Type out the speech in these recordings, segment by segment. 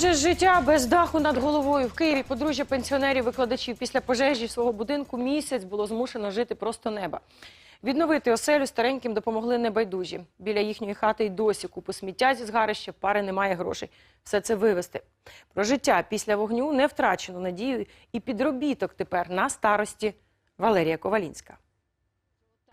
Отже, життя без даху над головою в Києві подружжя пенсіонерів-викладачів після пожежі свого будинку місяць було змушено жити просто неба. Відновити оселю стареньким допомогли небайдужі. Біля їхньої хати й досі купи сміття зі згарища, пари немає грошей. Все це вивезти. Про життя після вогню не втрачену надію і підробіток тепер на старості Валерія Ковалінська.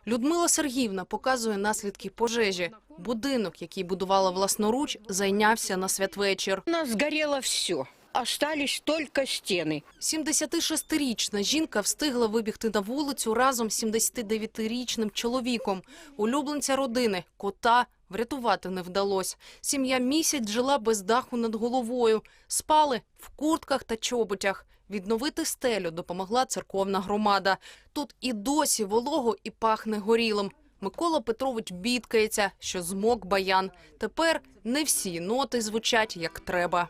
Людмила Сергіївна показує наслідки пожежі. Будинок, який будувала власноруч, зайнявся на святвечір. У нас згоріло все. Остались тільки стіни. 76-річна жінка встигла вибігти на вулицю разом з 79-річним чоловіком. Улюбленця родини, кота, врятувати не вдалося. Сім'я місяць жила без даху над головою. Спали в куртках та чоботях. Відновити стелю допомогла церковна громада. Тут і досі волого і пахне горілим. Микола Петрович бідкається, що змок баян. Тепер не всі ноти звучать як треба.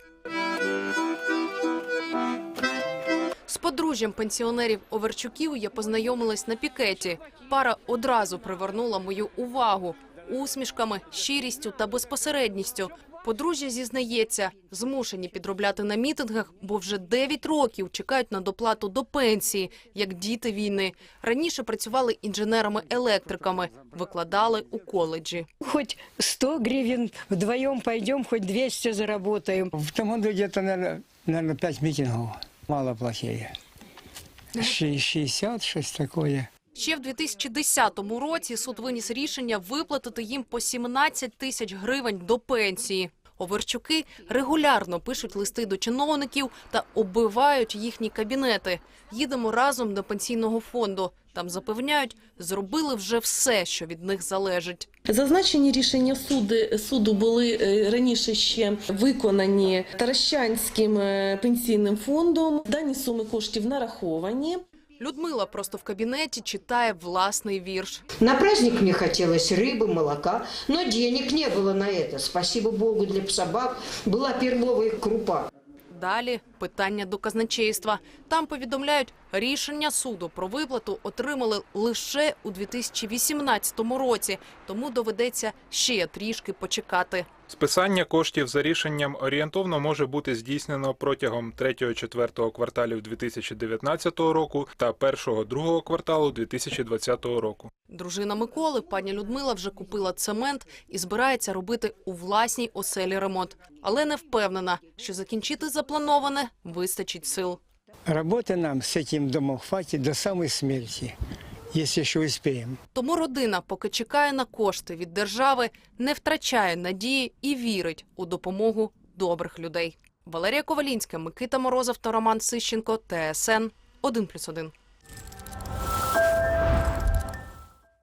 З подружжям пенсіонерів Оверчуків я познайомилась на пікеті. Пара одразу привернула мою увагу усмішками, щирістю та безпосередністю. Подружжя зізнається, змушені підробляти на мітингах, бо вже 9 років чекають на доплату до пенсії, як діти війни. Раніше працювали інженерами-електриками, викладали у коледжі. Хоть 100 гривен вдвоем пойдем, хоть 200 заработаем. В том году где-то, наверное, наверное, 5 митингов. Мало плохие. Ши- 60, что такое. Ще в 2010 році суд виніс рішення виплатити їм по 17 тисяч гривень до пенсії. Оверчуки регулярно пишуть листи до чиновників та оббивають їхні кабінети. Їдемо разом до пенсійного фонду. Там запевняють, зробили вже все, що від них залежить. Зазначені рішення суди, суду були е, раніше ще виконані Таращанським е, пенсійним фондом. Дані суми коштів нараховані. Людмила просто в кабінеті читає власний вірш. На праздник мне хотелось рыбы, молока, но денег не было на это. Спасибо Богу, для собак была перловая крупа. Далі питання до казначейства. Там повідомляють, рішення суду про виплату отримали лише у 2018 році, тому доведеться ще трішки почекати. Списання коштів за рішенням орієнтовно може бути здійснено протягом 3-4 кварталів 2019 року та 1-2 кварталу 2020 року. Дружина Миколи, пані Людмила, вже купила цемент і збирається робити у власній оселі ремонт, але не впевнена, що закінчити заплановане вистачить сил. Работы нам с этим домом до самой смерти, якщо еще успіємо. Тому родина, поки чекає на кошти від держави, не втрачає надії і вірить у допомогу добрих людей. Валерія Ковалінська, Микита Морозов та Роман Сищенко, ТСН 1+,1.